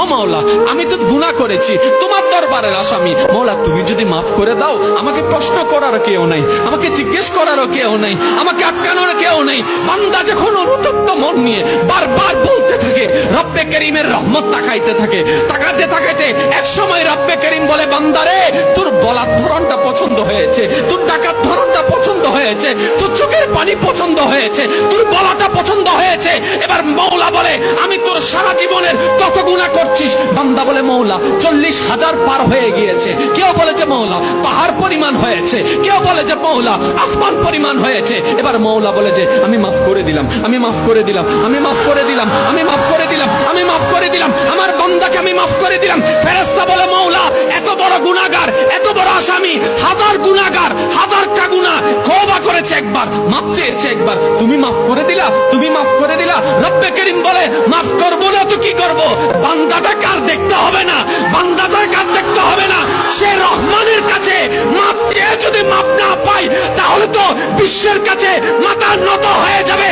ও মাওলা, আমি তো গুনাহ করেছি। তোমার দরবারের আসামি। মাওলা, তুমি যদি মাফ করে দাও, আমাকে প্রশ্ন করার কেউ নাই, আমাকে জিজ্ঞেস করারও কেউ নেই, আমাকে আটকানোর কেউ নেই। বান্দা যখন অনুতপ্ত মন নিয়ে বারবার বলতে থাকে, রব্বে করিমের রহমত তাকাইতে থাকে, তাকাতে তাকাইতে এক সময় রব্বে করিম বলে বান্দারে তোর বলার ধরনটা পছন্দ হয়েছে, তোর ডাকার ধরনটা পছন্দ হয়েছে তোর পছন্দ হয়েছে, তোর বলাটা পছন্দ হয়েছে। এবার মৌলা বলে, আমি তোর সারা জীবনের কত গুণা করছিস? বান্দা বলে, মৌলা, চল্লিশ হাজার পার হয়ে গিয়েছে। কেউ বলে যে, মৌলা, পাহাড় পরিমাণ হয়েছে। কেউ বলে যে, মৌলা, আসমান পরিমাণ হয়েছে। এবার মৌলা বলে যে, আমি মাফ করে দিলাম, আমি মাফ করে দিলাম, আমি মাফ করে দিলাম, আমি মাফ করে দিলাম, আমি মাফ করে দিলাম, আমার বন্দাকে আমি মাফ করে দিলাম। ফেরেস্তা বলে, মৌলা, এত বড় গুনাগার এত বড় আসামি, হাজার গুনাগার হাজারটা গুনাহ ক্ষমা করেছে একবার, মাফ চেয়েছে একবার। তুমি মাফ করে দিলা, তুমি মাফ করে দিলা। রব্বে করিম বলে, মাফ করব না তো কি করব? বান্দাটা কার দেখতে হবে না? বান্দাটা কার দেখতে হবে না? সে রহমানের কাছে মাপ চেয়ে যদি মাপ না পাই, তাহলে তো বিশ্বের কাছে মাথা নত হয়ে যাবে।